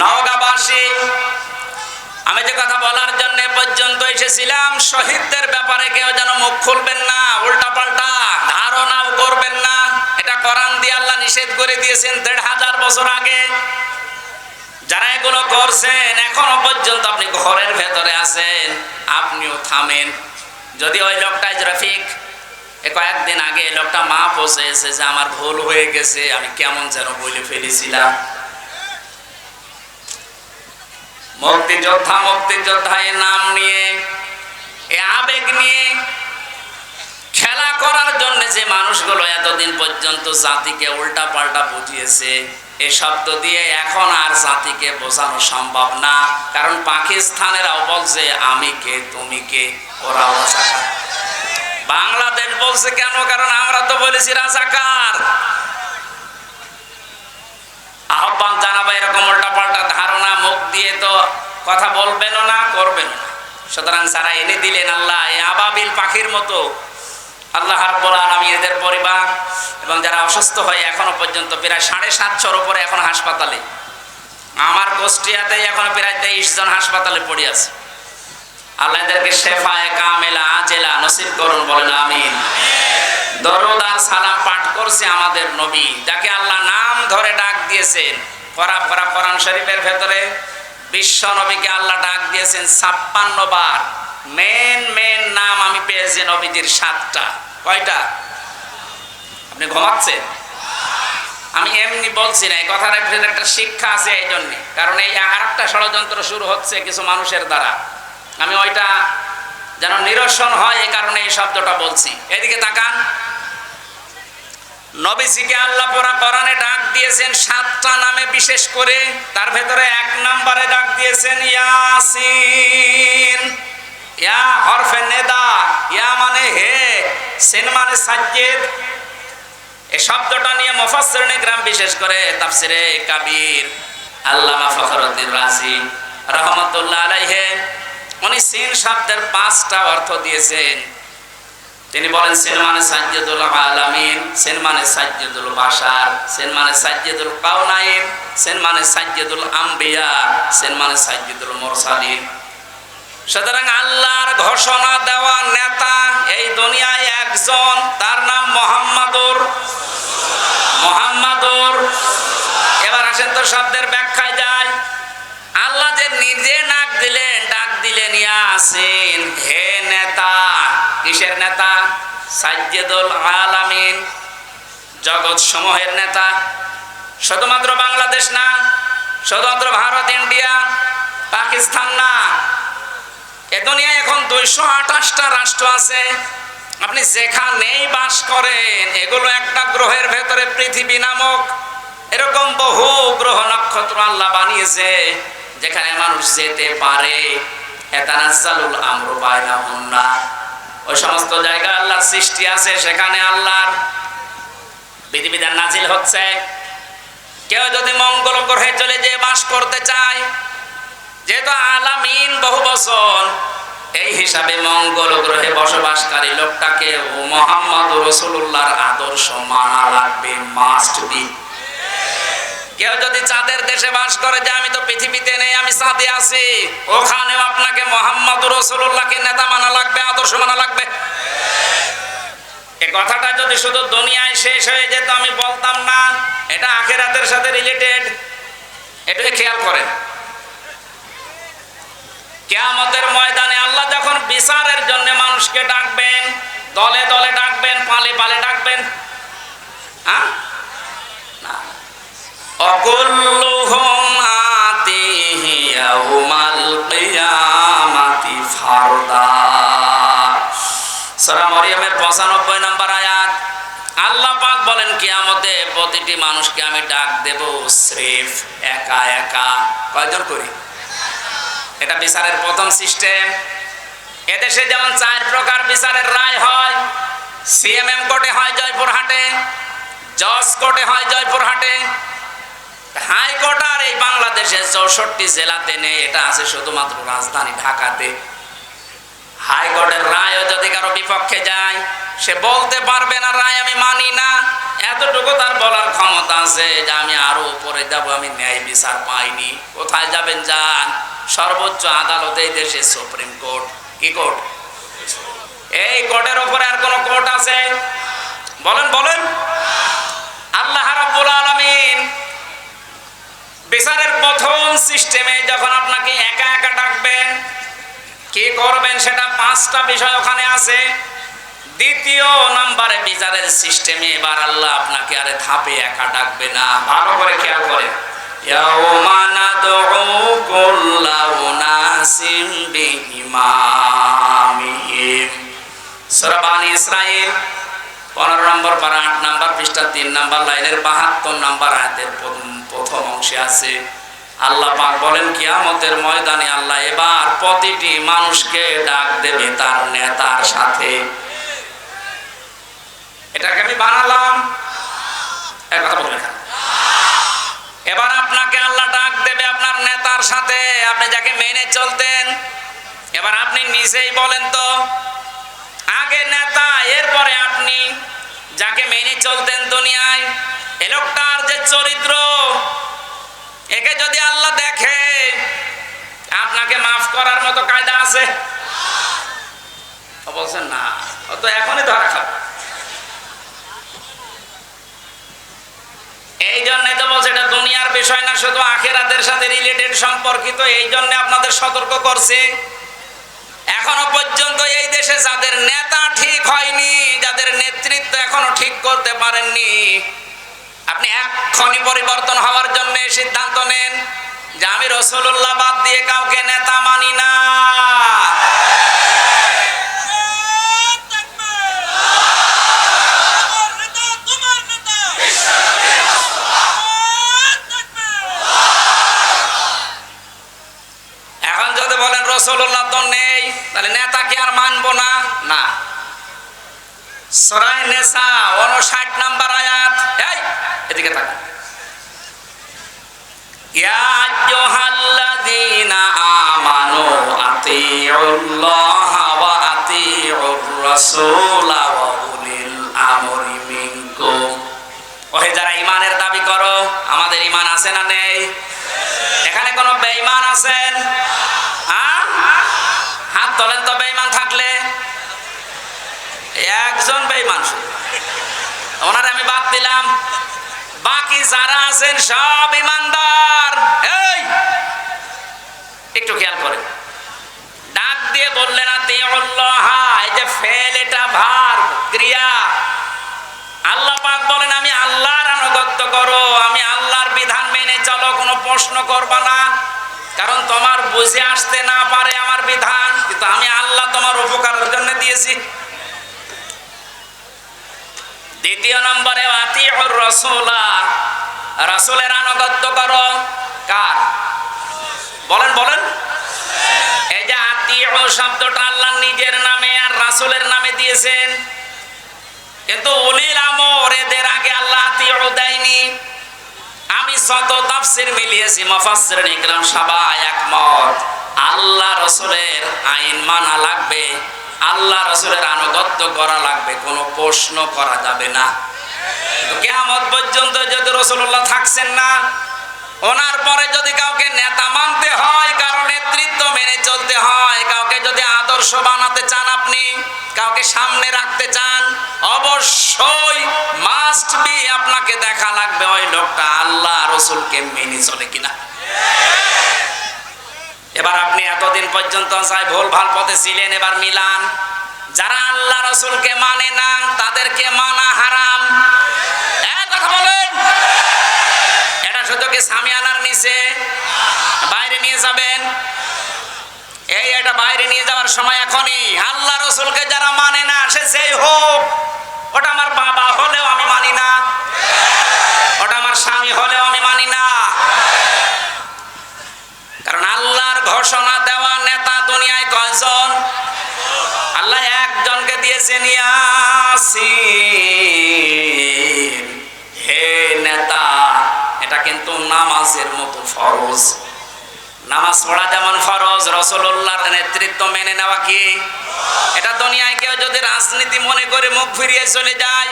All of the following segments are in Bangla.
নওগাঁবাসী, আমি যে কথা বলার জন্য পর্যন্ত এসেছিলাম, শহীদদের ব্যাপারে কেউ যেন মুখ খুলবেন না উল্টা পাল্টা ধারণাও করবেন না। এটা কোরআন দিয়ে আল্লাহ নিষেধ করে দিয়েছেন দেড় হাজার বছর আগে। যারা এগুলো করছেন, এখনও পর্যন্ত আপনি ঘরের ভেতরে আছেন, আপনিও থামেন। যদি ওই লোকটা রফিক, এ কয়েকদিন আগে লোকটা মা পৌঁছেছে যে আমার ভুল হয়ে গেছে, আমি কেমন যেন বলে ফেলেছিলাম। মুক্তিযোদ্ধা মুক্তিযোদ্ধা এ নাম নিয়ে, এ আবেগ নিয়ে খেলা করার জন্য যে মানুষগুলো এতদিন পর্যন্ত জাতিকে উল্টা পাল্টা বুঝিয়েছে, এ শব্দ দিয়ে এখন আর জাতিকে বোঝানো সম্ভব না। কারণ পাকিস্তানেরাও বলছে, আমি কে, তুমি কে? ওরাও রাজাকার। বাংলাদেশ বলছে কেন? কারণ আমরা তো বলেছি রাজাকার। আহ্বান জানাব এরকম উল্টা দিয়ে তো কথা বলবেনও না করবেন না। সুতরাং যারা এনে দিলেন আল্লাহ এই আবাবিল পাখির মতো। আল্লাহ রাব্বুল আলামিন এদের পরিবার এবং যারা অসুস্থ হয়ে এখনও পর্যন্ত প্রায় সাড়ে সাতশোর উপরে এখন হাসপাতালে। আমার গোষ্ঠিয়াতে এখন প্রায় তেইশ জন হাসপাতালে পড়ে আছে। আল্লাহ এদেরকে শেফায় কামেলা, আজেলা নসিব করুন, বলেন আমিন। দরুদ আর সালাম পাঠ করছে আমাদের নবী, যাকে আল্লাহ নাম ধরে ডাক দিয়েছেন। পরা পরা কোরআন শরীফের ভেতরে বিশ্ব নবীকে আল্লাহ ডাক দিয়েছেন ছাপ্পান্ন বার। মেন মেন নাম আমি পেয়েছি নবীজির সাতটা। কয়টা? আপনি ঘুমাচ্ছেন? আমি এমনি বলছি না, এই কথার ভিতরে একটা শিক্ষা আছে এই জন্যে কারণ এই আর একটা ষড়যন্ত্র শুরু হচ্ছে কিছু মানুষের দ্বারা। আমি ওইটা যেন নিরসন হয় এই কারণে এই শব্দটা বলছি। এদিকে তাকান। নবীজিকে আল্লাহ পরা কোরআনে ডাক দিয়েছেন সাতটা নামে বিশেষ করে, তার ভেতরে এক নম্বরে ডাক দিয়েছেন ইয়াসিন। ইয়া হরফে নেদা, ইয়া মানে হে, সেন মানে সাজ্জেদ। এই শব্দটা নিয়ে মুফাসসিরিনে গ্রাম বিশেষ করে তাফসিরে কাবীর আল্লামা ফখরুদ্দিন রাজি রহমতুল্লাহ আলাইহি। উনি সিন শব্দের পাঁচটা অর্থ দিয়েছেন। তিনি বলেন সেন মানে সাজ্জাদুল আলামিন সেন মানে সাজ্জাদুল বাশার সেন মানে সাজ্জাদুল কাউনাইন সেন মানে সাজ্জাদুল আম্বিয়া সেন মানে সাজ্জাদুল মুরসালিন। সুতরাং আল্লাহর ঘোষণা দেওয়া নেতা এই দুনিয়ায় একজন, তার নাম মোহাম্মদুর। মোহাম্মদুর। এবার আসেন তো শব্দের ব্যাখ্যায় যায় আল্লাহ যে নিজে নাক দিলেন, ডাক দিলেন ইয়াসিন, হে নেতা কিসের নেতা? সাজ্জেদুল আলামিন জগৎ সমূহের নেতা। শুধুমাত্র বাংলাদেশ না, শুধুমাত্র ভারত, ইন্ডিয়া, পাকিস্তান না, এ দুনিয়ায় এখন দুইশো আঠাশটা রাষ্ট্র আছে। আপনি যেখানেই বাস করেন, এগুলো একটা গ্রহের ভেতরে পৃথিবী নামক এরকম বহু গ্রহ নক্ষত্র আল্লাহ বানিয়েছে, যেখানে মানুষ যেতে পারে। এতানাজ্জালুল আমরু বাইনাহুন্না ওই সমস্ত জায়গা আল্লাহর সৃষ্টি আছে, সেখানে আল্লাহর বিধিবিধান নাজিল হচ্ছে। কেউ যদি মঙ্গল গ্রহে চলে যেয়ে বাস করতে চায়, যেহেতু আলামিন বহু বছর এই হিসাবে মঙ্গল গ্রহে বসবাসকারী লোকটাকে মোহাম্মদ রসুল্লাহর আদর্শ মানা লাগবে মাস্ট বি কেউ যদি চাঁদের দেশে বাস করে যে আমি তো পৃথিবীতে নেই, আমি চাঁদে আছি। ওখানেও আপনাকে মোহাম্মদ রসুল্লাহকে নেতা মানা লাগবে, আদর্শ মানা লাগবে। এ কথাটা যদি শুধু দুনিয়ায় শেষ হয়ে যেত, আমি বলতাম না, এটা আখেরাতের সাথে রিলেটেড এটাই খেয়াল করেন। কেয়ামতের ময়দানে আল্লাহ যখন বিচারের জন্য মানুষকে ডাকবেন, দলে দলে ডাকবেন, পালে পালে ডাকবেন। হ্যাঁ? না। অকুল্লুহুম আতিহি ইয়াউমাল কিয়ামাতি ফারদা। সূরা মরিয়মের 95 নম্বর আয়াত। আল্লাহ পাক বলেন, কিয়ামতে প্রতিটি মানুষকে আমি ডাক দেব স্রেফ একা একা। করি? এটা বিচারের প্রথম সিস্টেম। এদেশে যেমন চার প্রকার বিচারের রায় হয়, সিএমএম কোর্টে হয় জয়পুরহাটে, জজ কোর্টে হয় জয়পুরহাটে হাইকোর্ট আর এই বাংলাদেশে চৌষট্টি জেলাতে নেই, এটা আছে শুধুমাত্র রাজধানী ঢাকাতে। হাইকোর্টের রায়ও যদি কারও বিপক্ষে যায়, সে বলতে পারবে না, রায় আমি মানি না। এতটুকু তার বলার ক্ষমতা আছে যে আমি আরও উপরে আমি ন্যায় বিচার পাইনি। কোথায় যাবেন যান সর্বোচ্চ আদালত এই দেশে সুপ্রিম কোর্ট। কি কোর্ট? এই কোর্টের উপরে আর কোন কোর্ট আছে? বলেন বলেন। আল্লাহ রাব্বুল আলামিন বিচারের প্রথম সিস্টেমে যখন আপনাকে একা একা ডাকবেন, কি করবেন সেটা পাঁচটা বিষয় ওখানে আছে। দ্বিতীয় নাম্বারে বিচারের সিস্টেমে এবার আল্লাহ আপনাকে আরে ধাপে একা ডাকবে না। ভালো করে খেয়াল করে। ইয়াউমা নাদউ পনেরো নম্বর পারা, আট নম্বর পৃষ্ঠা তিন নম্বর লাইনের বাহাত্তর নম্বর আয়াতের প্রথম- অংশে আছে। আল্লাহ পাক বলেন, কিয়ামতের ময়দানে আল্লাহ এবার প্রতিটি মানুষকে ডাক দেবে তার নেতার সাথে। এটাকে আমি বানালাম। এবার আপনাকে আল্লাহ ডাক দেবে আপনার নেতার সাথে। আপনি যাকে মেনে চলতেন, এবার আপনি নিজেই বলেন তো আগে নেতা, এরপরে আপনি। যাকে মেনে চলতেন দুনিয়ায়, এ লোকটার যে চরিত্র, একে যদি আল্লাহ দেখে, আপনাকে মাফ করার মতো কায়দা আছে? বলছেন, না, ও তো এখনই ধরা এই জন্য তো বলছে, এটা দুনিয়ার বিষয় না, শুধু আখেরাতের সাথে রিলেটেড সম্পর্কিত। এই জন্য আপনাদের সতর্ক করছে। এখনও পর্যন্ত এই দেশে যাদের নেতা ঠিক হয়নি, যাদের নেতৃত্ব এখনও ঠিক করতে পারেননি, আপনি এক্ষণি পরিবর্তন হওয়ার জন্য সিদ্ধান্ত নেন যে আমি রসুল্লাহ বাদ দিয়ে কাউকে নেতা মানি না। এখন যদি বলেন রসুল্লাহ তো তাহলে নেতাকে আর মানবো না? না। সরাই নেশা উনষাট নাম্বার আয়াত। এই, এদিকে তাকা ঈমানের দাবি করো, আমাদের ঈমান আছে না নেই? এখানে কোনো বেঈমান আছেন? হ্যাঁ? হাত তোলেন তো বেইমান থাকলে। একজন বেইমান ওনার আমি বাদ দিলাম। বাকি যারা আছেন সব ইমানদার। এই! একটু খেয়াল করে ডাক দিয়ে বললেন এই যে ফেল, এটা ভার, ক্রিয়া। আল্লাহ পাক বলেন, আমি আল্লাহর আনুগত্য করো। আমি আল্লাহর বিধান মেনে চলো, কোনো প্রশ্ন করবা না। কারণ তোমার বুঝে আসতে না পারে আমার বিধান, কিন্তু আমি আল্লাহ তোমার উপকারের জন্য দিয়েছি। দ্বিতীয় নম্বরে রাসূলা। রাসূলের আনুগত্য করো। কার? বলেন বলেন। এই যে আতিউ শব্দটা আল্লাহ নিজের নামে আর রাসূলের নামে দিয়েছেন। কিন্তু উলিল আমর, এদের আগে আল্লাহ আতিউ দেয়নি। আমি শত তাফসির মিলিয়েছি মুফাসসির ইকরাম সবাই একমত। আল্লাহ রাসূলের আইন মানা লাগবে, আল্লাহ রাসূলের আনুগত্য করা লাগবে, কোনো প্রশ্ন করা যাবে না। কিয়ামত পর্যন্ত যদি রাসূলুল্লাহ থাকছেন না ওনার পরে যদি কাউকে নেতা মানতে হয়, কারও নেতৃত্ব মেনে চলতে হয়, কাউকে যদি আদর্শ বানাতে চান আপনি, কাউকে সামনে রাখতে চান, অবশ্যই মাস্ট বি আপনাকে দেখা লাগবে ওই লোকটা আল্লাহ রসুলকে মেনে চলে কিনা। এবার আপনি এতদিন পর্যন্ত চাই ভুল ভালো পথে ছিলেন, এবার মিলান। যারা আল্লাহ রসুলকে মানে না, তাদেরকে মানা হারাম। কথা বলেন। এটা শুধু কি সামিয়ানার নিচে। বাইরে নিয়ে যাবেন। এই এটা বাইরে নিয়ে যাওয়ার সময় এখনই আল্লাহ রসুলকে যারা মানে না, সে যেই হোক, ওটা আমার বাবা হলেও আমি মানি না। ওটা আমার স্বামী হলেও আমি মানি না। কারণ আল্লাহর ঘোষণা দেওয়া নেতা দুনিয়ায় কয়জন? আল্লাহ একজনকে দিয়েছেন ইয়াসিন হে নেতা এটা কিন্তু নামাজের মতো ফরজ। নামাজ পড়া যেমন ফরজ রসুল্লাহর নেতৃত্ব মেনে নেওয়া কি? এটা দুনিয়ায় কেউ যদি রাজনীতি মনে করে মুখ ফিরিয়ে চলে যায়,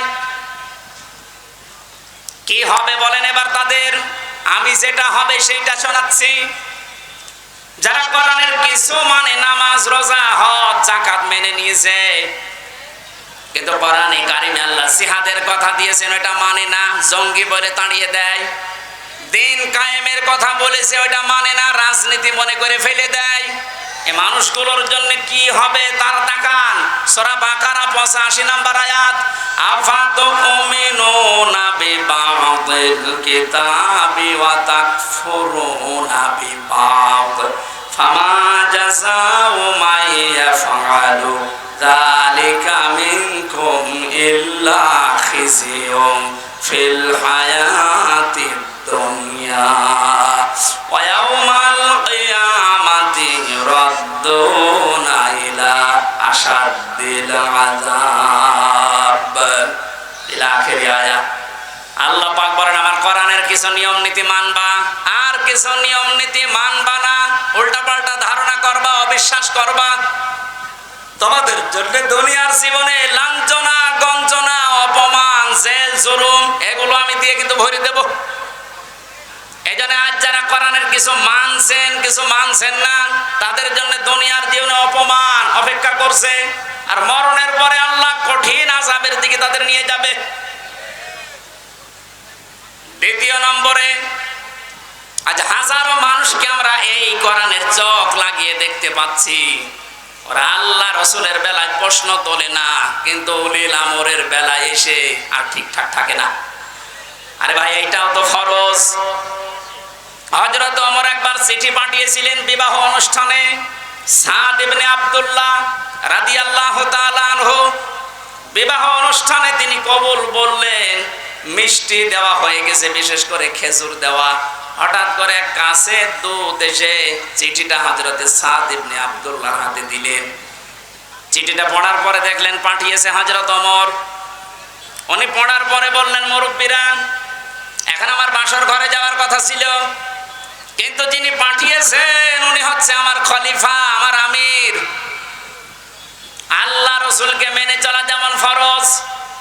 কি হবে বলেন এবার তাদের? আমি যেটা হবে সেইটা শোনাচ্ছি। যারা কোরআনের কিছু মানে নামাজ, রোজা, হজ জাকাত মেনে নিয়েছে, কিন্তু কোরআনে কারিমে আল্লাহ সিহাদের কথা দিয়েছেন, ওটা মানে না, জঙ্গি বলে তাড়িয়ে দেয়। দিন কায়েমের কথা বলেছে ওটা মানে না, রাজনীতি মনে করে ফেলে দেয়। এ মানুষগুলোর জন্য কি হবে তার তাকান। সরা বাকারা পঁচাশি নাম্বার আয়াত আফাত উমিনুনা বিবাদিল কিতাবি ওয়া তাকফুরুনা বিবাদ, ফামা জাযাউ মান ইয়াফআলু, যালিকা মিনকুম ইল্লা খিজিয়ুম ফিল হায়াতিদ দুনিয়া। ইয়াউমাল কিয়ামাতি ইউরাদ্দুনা ইলা আশাদ্দিল আযাব ইলা আখিরি আয়াত আল্লাহ পাক বলেন, আমার কোরআনের কিছু নিয়ম নীতি মানবা, আর কিছু নিয়ম নীতি মানবা না। উল্টা পাল্টা ধারণা করবা, অবিশ্বাস করবা। তোমাদের জন্য দুনিয়ার জীবনে লাঞ্ছনা, গঞ্জনা, অপমান, জেল, জুলুম, এগুলো আমি দিয়ে কিন্তু ভরে দেব। এই জন্য আজ যারা কোরআনের কিছু মানছেন কিছু মানছেন না, তাদের জন্য দুনিয়ার জীবনে অপমান অপেক্ষা করছে। আর মরণের পরে আল্লাহ কঠিন আজাবের দিকে তাদের নিয়ে যাবে। দ্বিতীয় নম্বরে, আজ হাজারো মানুষকে আমরা এই কোরআনের চোখ লাগিয়ে দেখতে পাচ্ছি। ওরা আল্লাহ রসুলের বেলায় প্রশ্ন তোলে না, কিন্তু উলিল আমরের বেলায় এসে আর ঠিকঠাক থাকে না। আরে ভাই, এইটাও তো ফরজ। হজরত অমর একবার চিঠি পাঠিয়েছিলেন বিবাহ অনুষ্ঠানে। সাদ ইবনে আব্দুল্লাহ রাদিয়াল্লাহু তাআলা আনহু, বিবাহ অনুষ্ঠানে তিনি কবুল বললেন, মিষ্টি দেওয়া হয়ে গেছে, বিশেষ করে খেজুর দেওয়া। হঠাৎ করে কাছে দুধ এসে চিঠিটা হজরতে সাদ ইবনে আব্দুল্লাহর হাতে দিলেন। চিঠিটা পড়ার পরে দেখলেন, পাঠিয়েছে হজরত অমর উনি পড়ার পরে বললেন, মুরব্বীরা, এখন আমার বাসর ঘরে যাওয়ার কথা ছিল। কিন্তু যিনি পাঠিয়েছেন, উনি হচ্ছে আমার খলিফা, আমার আমির। আল্লাহ রসুলকে মেনে চলা যেমন ফরজ,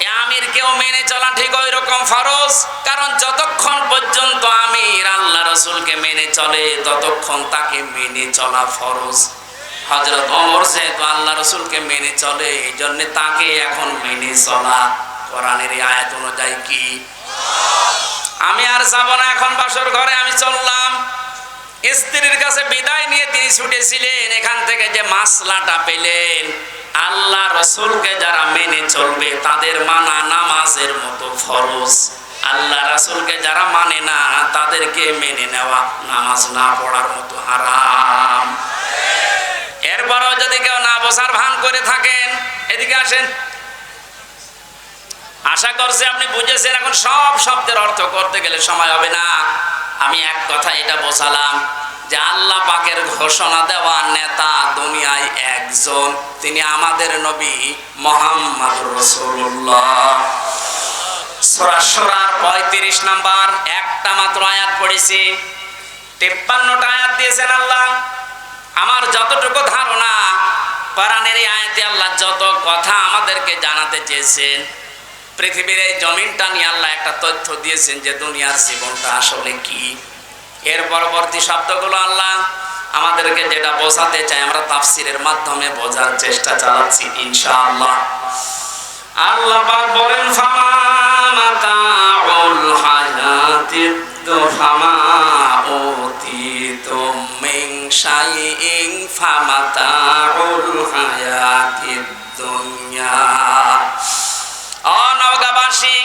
এ আমিরকেও মেনে চলা ঠিক ওই রকম ফরজ। কারণ যতক্ষণ পর্যন্ত আমির আল্লাহ রসুলকে মেনে চলে, ততক্ষণ তাকে মেনে চলা ফরজ। হজরত অমর যেহেতু আল্লাহ রসুলকে মেনে চলে এই জন্য তাকে এখন মেনে চলা কোরআনের আয়াত অনুযায়ী কি? আমি আর যাব না, এখন বাসর ঘরে আমি চললাম। স্ত্রীর কাছে বিদায় নিয়ে তিনি ছুটেছিলেন। এখান থেকে যে মাসলাটা পেলেন, আল্লাহ রসুলকে যারা মেনে চলবে, তাদের মানা নামাজের মতো ফরজ। আল্লাহ রাসুলকে যারা মানে না, তাদেরকে মেনে নেওয়া নামাজ না পড়ার মতো হারাম। এরপরও যদি কেউ না বসার ভান করে থাকেন, এদিকে আসেন। আশা করছি আপনি বুঝেছেন, এখন সব শব্দের অর্থ করতে গেলে সময় হবে না। আমি এক কথা এটা বোঝালাম যে আল্লাহ পাকের ঘোষণা দেওয়া নেতা দুনিয়ায় একজন, তিনি আমাদের নবী মোহাম্মদ রসুল্লাহ সরাসরার পঁয়ত্রিশ নাম্বার, একটা মাত্র আয়াত পড়েছি। তেপ্পান্নটা আয়াত দিয়েছেন আল্লাহ। আমার যতটুকু ধারণা, কোরআনের এই আয়াতে আল্লাহ যত কথা আমাদেরকে জানাতে চেয়েছেন পৃথিবীর এই জমিনটা নিয়ে আল্লাহ একটা তথ্য দিয়েছেন যে দুনিয়ার জীবনটা আসলে কি। এর পরবর্তী শব্দগুলো আল্লাহ আমাদেরকে যেটা বোঝাতে চাই, আমরা তাফসিরের মাধ্যমে বোঝার চেষ্টা চালাচ্ছি, ইনশাআল্লাহ। আল্লাহ পাক বলেন, ফামা মাতাউল হায়াতিদ দুফামা উতিতুম মিন শাইইন ফামাতাউল হায়াতিদ দুনিয়া। অনগাবাসী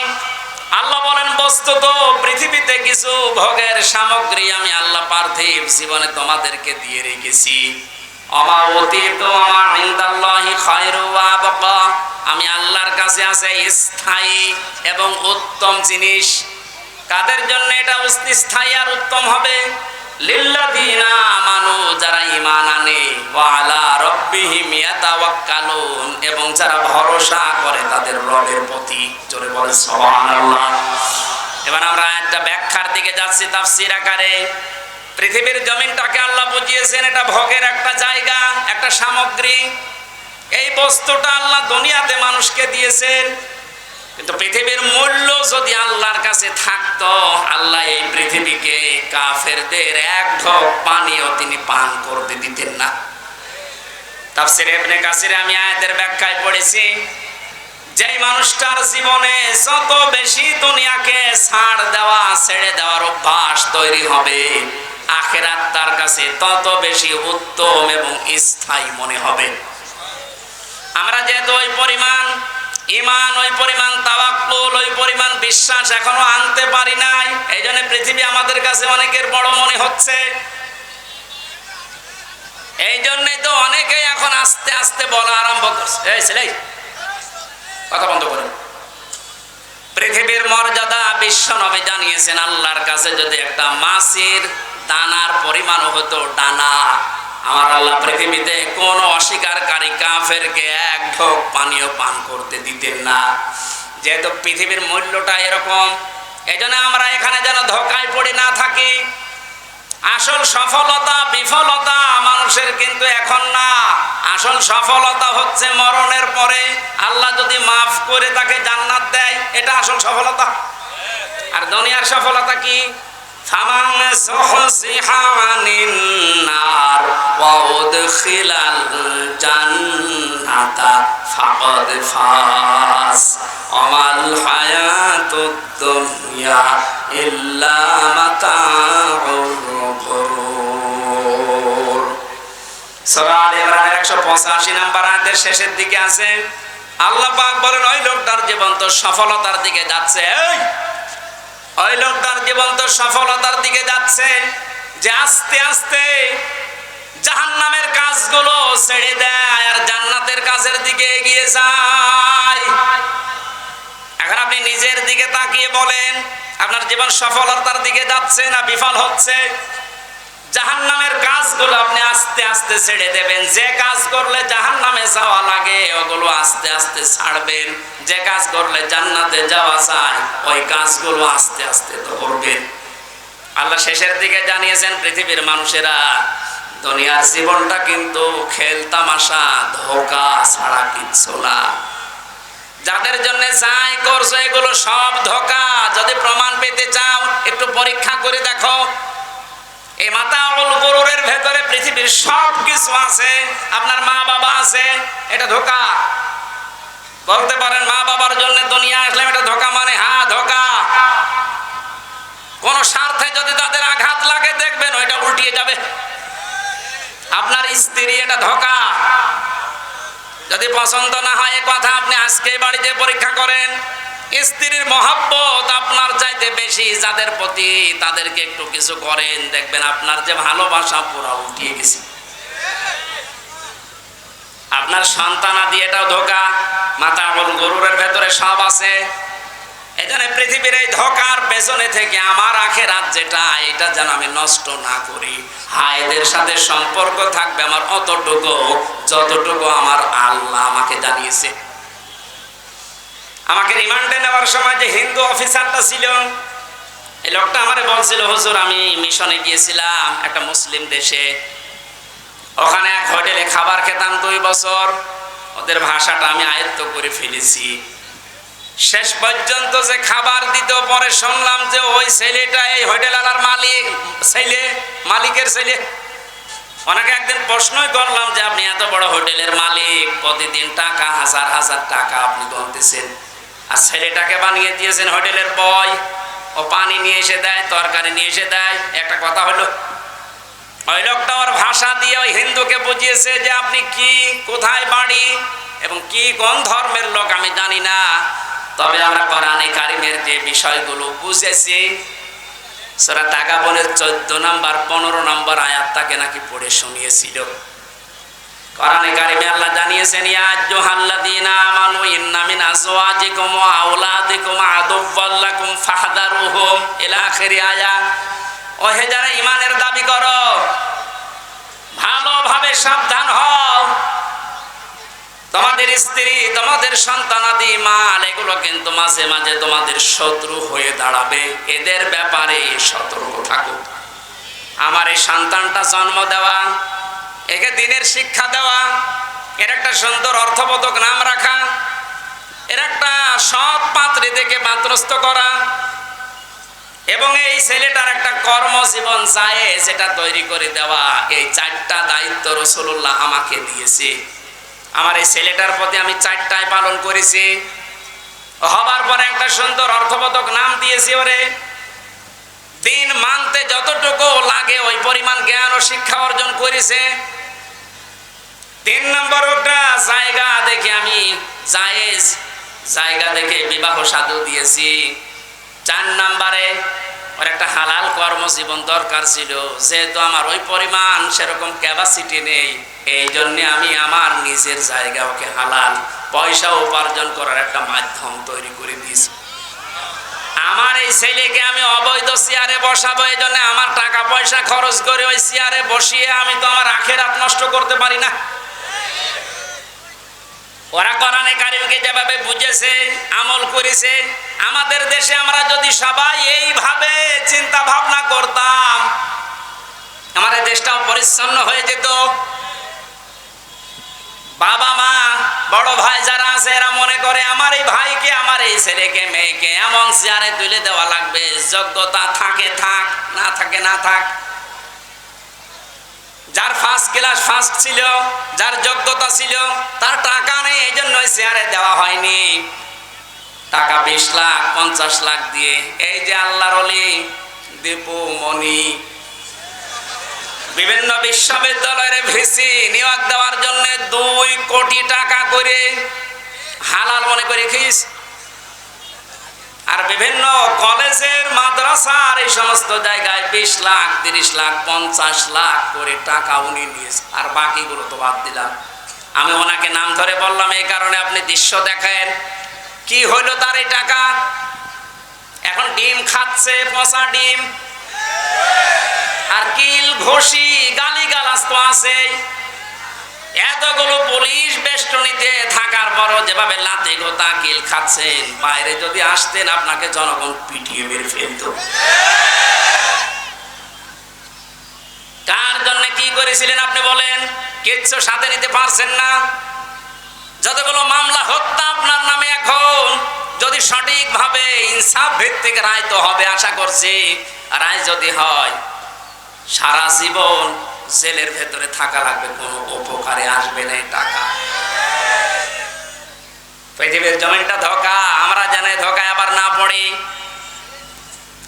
আল্লাহ বলেন বস্তুত পৃথিবীতে কিছু ভোগের সামগ্রী আমি আল্লাহ পার্থিব জীবনে তোমাদেরকে দিয়ে রেখেছি। অমা অতীত ইনদাল্লাহি খায়রু আমি আল্লাহর কাছে আছে স্থায়ী এবং উত্তম জিনিস। কাদের জন্য এটা স্থায়ী আর উত্তম হবে? লিল্লাযিনা আমানু, যারা আনে এবং যারা ভরসা করে তাদের প্রতি এবার আমরা একটা ব্যাখ্যার দিকে যাচ্ছি আকারে। পৃথিবীর জমিনটাকে আল্লাহ বুঝিয়েছেন, এটা ভোগের একটা জায়গা, একটা সামগ্রী। এই বস্তুটা আল্লাহ দুনিয়াতে মানুষকে দিয়েছেন। কিন্তু পৃথিবীর মূল্য যদি আল্লাহর কাছে থাকতো, আল্লাহ এই পৃথিবীকে কাফেরদের এক ঢোক পানিও তিনি পান করতে দিতেন না। তাফসিরে ইবনে কাসিরে আমি আয়াতের ব্যাখ্যায় পড়েছি, যেই মানুষটার জীবনে যত বেশি দুনিয়াকে ছাড় দেওয়া, ছেড়ে দেওয়ার অভ্যাস তৈরি হবে, আখেরাত তার কাছে তত বেশি উত্তম এবং স্থায়ী মনে হবে। আমরা যেহেতু ওই পরিমাণ ইমান, ওই পরিমাণ তাওয়াক্কুল, ওই পরিমাণ বিশ্বাস এখনও আনতে পারি নাই। এই জন্য পৃথিবী আমাদের কাছে অনেকের বড় মনে হচ্ছে। এই জন্যই তো অনেকেই এখন আস্তে আস্তে বলা আরম্ভ করছে। এই কথা বন্ধ করুন। পৃথিবীর মর্যাদা বিশ্ব নবী জানিয়েছেন, আল্লাহর কাছে যদি একটা মাছের দানার পরিমাণ হতো ডানা আমার আল্লাহ পৃথিবীতে কোন অস্বীকারী কাফেরকে এক ঢোক পানীয় পান করতে দিতেন না। যেহেতু পৃথিবীর মূল্যটা এরকম এই জন্য আমরা এখানে যেন ধোকায় পড়ে না থাকি। আসল সফলতা, বিফলতা মানুষের কিন্তু এখন না। আসল সফলতা হচ্ছে মরণের পরে। আল্লাহ যদি মাফ করে তাকে জান্নাত দেয়, এটা আসল সফলতা। আর দুনিয়ার সফলতা কি? সুহসিহা আনিন নার, ওয়া উদখিলাল জান্নাতা, ফাকাদ ফাস। আমাল হায়াতুদ দুনিয়া ইল্লা মাতাউল গুরুর। সূরা আলে ইমরানের 185 নাম্বার আয়াতের শেষের দিকে আছে, আল্লাহ পাক বলেন, ওই লোকটার জীবন তো সফলতার দিকে যাচ্ছে, এই ওই লোকটার জীবন তো সফলতার দিকে যাচ্ছে যে আস্তে আস্তে জাহান জাহান্নামের কাজগুলো ছেড়ে দেয় আর জান্নাতের কাজের দিকে এগিয়ে যায়। এখন আপনি নিজের দিকে তাকিয়ে বলেন, আপনার জীবন সফলতার দিকে যাচ্ছে না, বিফল হচ্ছে? জাহান্নামের কাজগুলো আপনি আস্তে আস্তে ছেড়ে দেবেন। যে কাজ করলে জাহান্নামে যাওয়া লাগে, ওগুলো আস্তে আস্তে ছাড়বেন। যে কাজ করলে জান্নাতে যাওয়া যায়, ওই কাজগুলো আস্তে আস্তে তো করবেন আল্লাহ শেষের দিকে জানিয়েছেন, পৃথিবীর মানুষেরা দুনিয়ার জীবনটা কিন্তু খেল, তামাশা, ধোকা ছাড়া কিচ্ছু না। যাদের জন্য যাই করছ, এগুলো সব ধোকা। যদি প্রমাণ পেতে চাও, একটু পরীক্ষা করে দেখো। এই মাতাউল গরুরের ভেতরে পৃথিবীর সব কিছু আছে। আপনার মা বাবা আছে, এটা ধোকা। বলতে পারেন মা বাবার জন্য দুনিয়া আসলাম, এটা ধোকা মানে? হা ধোকা। কোন স্বার্থে যদি তাদের আঘাত লাগে, দেখবেন ওইটা উল্টিয়ে যাবে। আপনার স্ত্রী এটা ধোকা। যদি পছন্দ না হয় এ কথা, আপনি আজকে বাড়িতে পরীক্ষা করেন। স্ত্রীর মহাব্বত আপনার চাইতে বেশি, যাদের প্রতি তাদেরকে একটু কিছু করেন, দেখবেন আপনার যে ভালোবাসা পুরো উঠিয়ে গেছে। আপনার সন্তানাদি এটাও ধোকা মাথা বল গরুরের ভেতরে সব আছে। এখানে পৃথিবীর এই ধোকার পেছনে থেকে আমার আখেরাত যেটা, এটা যেন আমি নষ্ট না করি। হায়দের সাথে সম্পর্ক থাকবে আমার অতটুকু, যতটুকু আমার আল্লাহ আমাকে জানিয়েছে। আমাকে রিমান্ডে নেওয়ার সময় যে হিন্দু অফিসারটা ছিল, এই লোকটা আমারে বলছিল, হুজুর, আমি মিশনে গিয়েছিলাম একটা মুসলিম দেশে। ওখানে এক হোটেলে খাবার খেতাম দুই বছর। ওদের ভাষাটা আমি আয়ত্ত করে ফেলেছি। শেষ পর্যন্ত যে খাবার দিত, পরে শুনলাম যে ওই ছেলেটা, এই হোটেল আলার মালিক, ছেলে, মালিকের ছেলে। ওনাকে একদিন প্রশ্নই করলাম যে, আপনি এত বড় হোটেলের মালিক, প্রতিদিন টাকা, হাজার হাজার টাকা আপনি গুনতেছেন। আর ছেলেটাকে বানিয়ে দিয়েছেন হোটেলের বয়। ও পানি নিয়ে এসে দেয়, তরকারি নিয়ে এসে দেয়। একটা কথা হলো, ওই লোকটা ওর ভাষা দিয়ে ওই হিন্দুকে বুঝিয়েছে যে আপনি কি, কোথায় বাড়ি এবং কি কোন ধর্মের লোক আমি জানি না। তবে আমরা কোরআনে কারিমের যে বিষয়গুলো বুঝেছি সেটা টাকা বনের চোদ্দ নাম্বার, পনেরো নম্বর আয়াতটাকে নাকি পড়ে শুনিয়েছিল। কোরআনে কারিমে আল্লাহ জানিয়েছেন, ইয়া আইয়ুহাল্লাযীনা আমানু, ইন্না মিন আজওয়াজিকুম ওয়া আওলাদিকুম আদুওয়াল্লাকুম ফাহদারুহুম ইলা আখিরি যারা ইমানের দাবি করো, ভালোভাবে সাবধান হও। তোমাদের স্ত্রী, তোমাদের সন্তানাদি মাল, এগুলো কিন্তু মাঝে মাঝে তোমাদের শত্রু হয়ে দাঁড়াবে। এদের ব্যাপারে সতর্ক থাকো আমার এই সন্তানটা জন্ম দেওয়া একে দিনের শিক্ষা দেওয়া, এর একটা সুন্দর অর্থবোধক নাম রাখা, এর একটা সৎ পাত্রী থেকে পাত্রস্থ করা, এবং এই ছেলেটার একটা কর্মজীবন চায় সেটা তৈরি করে দেওয়া। এই চারটা দায়িত্ব রসুল্লাহ আমাকে দিয়েছে। আমার এই ছেলেটার প্রতি আমি চারটায় পালন করেছি। হবার পরে একটা সুন্দর অর্থবোধক নাম দিয়েছি ওরে। দিন মানতে যতটুকু লাগে ওই পরিমাণ জ্ঞান ও শিক্ষা অর্জন করেছে। তিন নম্বর ওটা জায়গা দেখে আমি জায়েজ, জায়গা দেখে বিবাহ সাধু দিয়েছি। চার নাম্বারে ওর একটা হালাল কর্মজীবন দরকার ছিল, যেহেতু আমার ওই পরিমাণ সেরকম ক্যাপাসিটি নেই এই জন্যে আমি আমার নিজের জায়গা ওকে হালাল পয়সা উপার্জন করার একটা মাধ্যম তৈরি করে দিয়েছি। আমার এই ছেলেকে আমি অবৈধ চেয়ারে বসাবো এই জন্য আমার টাকা পয়সা খরচ করে ওই চেয়ারে বসিয়ে আমি তো আমার আখের আখেরাত নষ্ট করতে পারি না। ওরা কোরআনে কারিমকে যেভাবে বুঝেছে, আমল করেছে, আমাদের দেশে আমরা যদি সবাই এইভাবে চিন্তা ভাবনা করতাম, আমাদের দেশটাও পরিচ্ছন্ন হয়ে যেত। বাবা মা, বড় ভাই যারা আছে, এরা মনে করে, আমার এই ভাইকে, আমার এই ছেলেকে, মেয়েকে এমন চেয়ারে তুলে দেওয়া লাগবে, যোগ্যতা থাকে থাক, না থাকে না থাক। যার ফার্স্ট ক্লাস ফার্স্ট ছিল, যার যোগ্যতা ছিল, তার টাকা নেই, এই জন্য শেয়ারে দেওয়া হয়নি। টাকা বিশ লাখ, পঞ্চাশ লাখ দিয়ে, এই যে আল্লাহর অলি দীপু, মণি, বিভিন্ন বিশ্ববিদ্যালয়ের ভিসি নিয়োগ দেওয়ার জন্য দুই কোটি টাকা করে হালাল মনে করে খিস আর বিভিন্ন কলেজের, মাদ্রাসার এই সমস্ত জায়গায় বিশ লাখ, তিরিশ লাখ, পঞ্চাশ লাখ করে টাকা উনি নিয়েছে। আর বাকিগুলো তো বাদ দিলাম। আমি ওনাকে নাম ধরে বললাম, এই কারণে আপনি দৃশ্য দেখেন। কি হইল তার এই টাকা? এখন ডিম খাচ্ছে, পচা ডিম। আর কিল ঘষি গালি গালাস তো আছেই। এতগুলো পুলিশ বেষ্টনীতে থাকার পরও যেভাবে লাতে গোতা কিল খাচ্ছেন, বাইরে যদি আসতেন আপনাকে জনগণ পিটিয়ে মেরে ফেলত। কার জন্য কি করেছিলেন আপনি বলেন? কিচ্ছু সাথে নিতে পারছেন না। যতগুলো মামলা হত্যা আপনার নামে এখন, যদি সঠিকভাবে ইনসাফ ভিত্তিক রায় তো হবে, আশা করছি, রায় যদি হয়, সারা জীবন জেলের ভেতরে থাকা লাগবে, কোনো উপকারে আসবে না টাকা। পৃথিবীর জমিনটা ধোকা, আমরা জানাই ধোকায় আবার না পড়ি।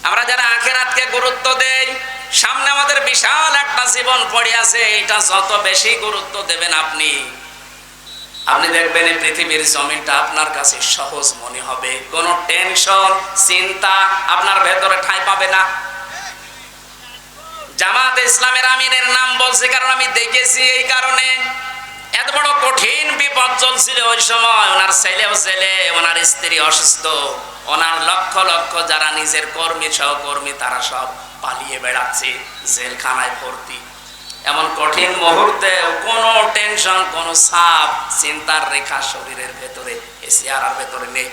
আমরা যারা আখেরাতকে গুরুত্ব দেই, সামনে আমাদের বিশাল একটা জীবন পড়ে আছে এটা যত বেশি গুরুত্ব দেবেন আপনি। আপনি দেখবেন এই পৃথিবীর জমিনটা আপনার কাছে সহজ মনে হবে। কোনো টেনশন, চিন্তা আপনার ভেতরে ঠাঁই পাবে না। জামাত ইসলামের আমিনের নাম বলছে, কারণ আমি দেখেছি এই কারণে। এত বড় কঠিন বিপদ চলছিল ওই সময়। ওনার ছেলেও ছেলে, ওনার স্ত্রী অসুস্থ। ওনার লক্ষ লক্ষ যারা নিজের কর্মী, সহকর্মী, তারা সব পালিয়ে বেড়াচ্ছে, জেলখানায় ভর্তি। এমন কঠিন মুহূর্তে কোনো টেনশন, কোনো সাপ চিন্তার রেখা শরীরের ভেতরে এই চেয়ারার ভেতরে নেই।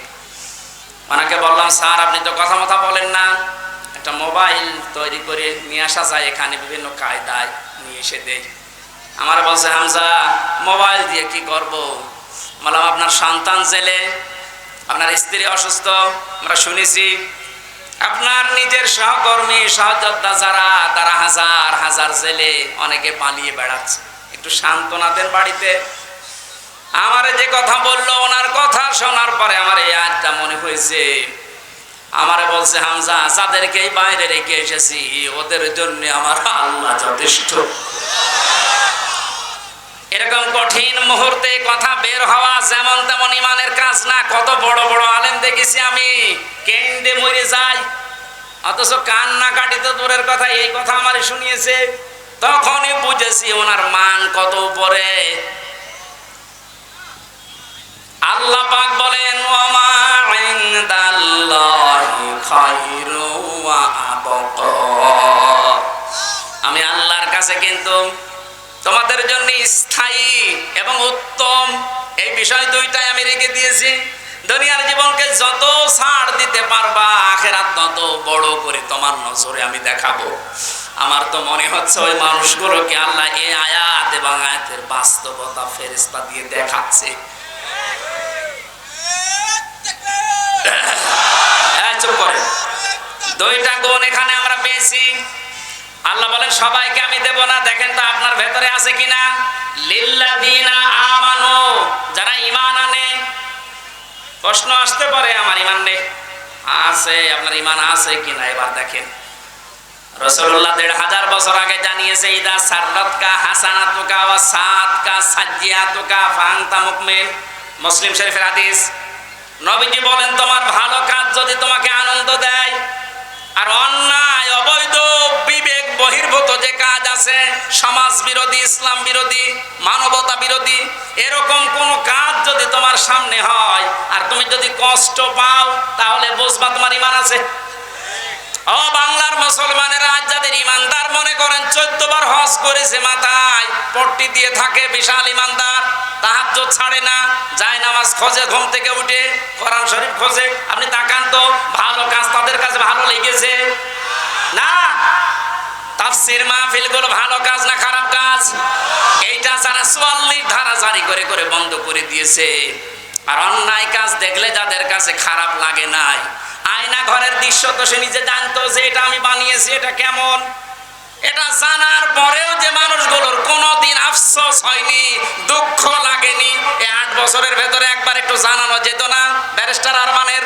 ওনাকে বললাম, স্যার, আপনি তো কথা মতো বলেন না। একটা মোবাইল তৈরি করে নিয়ে আসা যায়, এখানে বিভিন্ন কায়দায় নিয়ে এসে দেয়। আমার বলছে, হামজা, মোবাইল দিয়ে কি করব? বললাম, আপনার সন্তান জেলে, আপনার স্ত্রী অসুস্থ, আমরা শুনেছি। আপনার নিজের সহকর্মী, সহযোদ্ধা যারা, তারা হাজার হাজার জেলে অনেকে পালিয়ে বেড়াচ্ছে। একটু সান্ত্বনা দেন বাড়িতে। আমার যে কথা বলল, ওনার কথা শোনার পরে আমার এই আজটা মনে হয়েছে আমারে বলছে, হামজা, যাদেরকে বাইরে রেখে এসেছি, ওদের জন্য আমার আল্লাহ যথেষ্ট। এরকম কঠিন মুহূর্তে কথা বের হওয়া যেমন তেমন ইমানের কাজ না, কত বড় বড় আলেম দেখেছি আমি। কেন্দ্রে মরে যাই অথচ কান না কাটি দূরের কথা, এই কথা আমার শুনিয়েছে। তখনই বুঝেছি ওনার মান কত উপরে। আল্লাহ পাক বলেন ওমা ইনদাল্লাহি। আমি আল্লাহর কাছে কিন্তু তোমাদের জন্য স্থায়ী এবং উত্তম এই বিষয় দুইটাই আমি রেখে দিয়েছি। দুনিয়ার জীবনকে যত ছাড় দিতে পারবা, আখেরাত তত বড় করে তোমার নজরে আমি দেখাবো। আমার তো মনে হচ্ছে ওই মানুষগুলোকে আল্লাহ এই আয়াত এবং আয়াতের বাস্তবতা ফেরেস্তা দিয়ে দেখাচ্ছে। চুপ করে। দুইটা গুণ এখানে আমরা পেয়েছি। আল্লাহ বলেন, সবাইকে আমি দেব না। দেখেন তো আপনার ভেতরে আছে কিনা? আমানু। যারা ঈমান আনে, প্রশ্ন আসতে পারে, আমার ঈমান নেই। আছে, আপনার ঈমান আছে কিনা? এবার দেখেন। রসুল্লাহ দেড় হাজার বছর আগে জানিয়েছে, ইদা সাররাত সাত কা ফাংতা মুকমিন মুসলিম শরীফের হাদিস নবীজি বলেন, তোমার ভালো কাজ যদি তোমাকে আনন্দ দেয় আর অন্যায়, অবৈধ, বিবেক বহির্ভূত যে কাজ আছে, সমাজ বিরোধী, ইসলাম বিরোধী, মানবতা বিরোধী, এরকম কোন কাজ যদি তোমার সামনে হয় আর তুমি যদি কষ্ট পাও, তাহলে বুঝবা তোমার ইমান আছে। বাংলার মুসলমানের আজ যাদের ইমানদার মনে করেন, চোদ্দ বার হজ করেছে মাথায়, পট্টি দিয়ে থাকে, বিশাল ইমানদার তাহাজ্জ ছাড়ে না, যায় নামাজ খোঁজে, ঘুম থেকে উঠে, কোরআন শরীফ খোঁজে, আপনি তাকান তো, ভালো কাজ তাদের কাছে ভালো লেগেছে? না? তাফসির মাহফিলগুলো ভালো কাজ না খারাপ কাজ? এইটা যারা চুয়াল্লিশ ধারা জারি করে করে বন্ধ করে দিয়েছে। আর অন্যায় কাজ দেখলে যাদের কাছে খারাপ লাগে নাই আয়না ঘরের দৃশ্য তো সে নিজে জানতো যে এটা আমি বানিয়েছি, এটা কেমন? এটা জানার পরেও যে মানুষগুলোর কোনোদিন আফসোস হয়নি, দুঃখ লাগেনি। এই আট বছরের ভেতরে একবার একটু জানানো যেত না, ব্যারিস্টার আরমানের।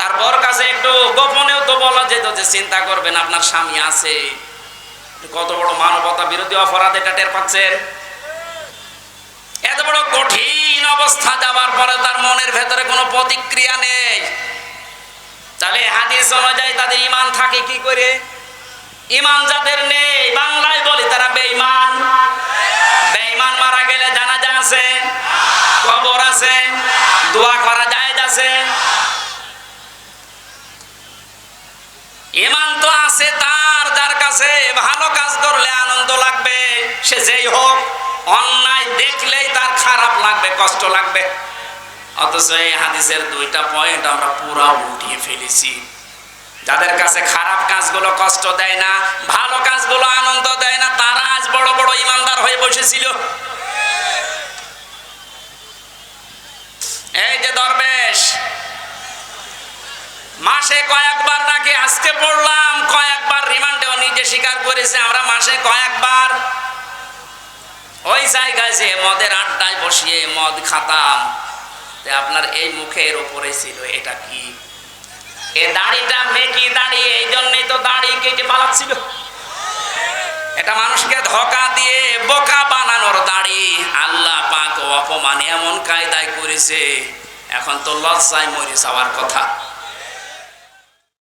তারপর কাছে একটু গোপনেও তো বলা যেত যে চিন্তা করবেন, আপনার স্বামী আছে। কত বড় মানবতা বিরোধী অপরাধ এটা টের পাচ্ছেন? এত বড় কঠিন অবস্থা যাওয়ার পরে তার মনের ভেতরে কোনো প্রতিক্রিয়া নেই। তাহলে হাদিস অনুযায়ী তাদের ইমান থাকে কি করে? ইমান যাদের নেই, বাংলায় বলি তারা বেঈমান। বেঈমান মারা গেলে জানাজা আছে, কবর আছে, দোয়া করা যায় আছে। ইমান তো আছে তার, যার কাছে ভালো কাজ করলে আনন্দ লাগবে, সে যেই হোক, অন্যায় দেখলেই তার খারাপ লাগবে, কষ্ট লাগবে। অথচ এই হাদিসের দুইটা পয়েন্ট আমরা পুরো উঠিয়ে ফেলেছি। যাদের কাছে খারাপ কাজগুলো কষ্ট দেয় না, ভালো কাজগুলো আনন্দ দেয় না, তারা আজ বড় বড় ইমানদার হয়ে বসেছিল। এই যে দরবেশ, মাসে কয়েকবার নাকি আজকে পড়লাম, কয়েকবার রিমান্ডেও নিজে স্বীকার করেছে, আমরা মাসে কয়েকবার। ওই জায়গায় যে মদের আড্ডায় বসিয়ে মদ খাতাম। তে আপনার এই মুখের ওপরে ছিল, এটা কি? এ দাড়িটা মেকি দাড়ি এই জন্যই তো দাড়ি কেটে পালাচ্ছিল। এটা মানুষকে ধোকা দিয়ে বোকা বানানোর দাড়ি। আল্লাহ পাক অপমান এমন কায়দায় করেছে, এখন তো লজ্জায় মরে যাওয়ার কথা।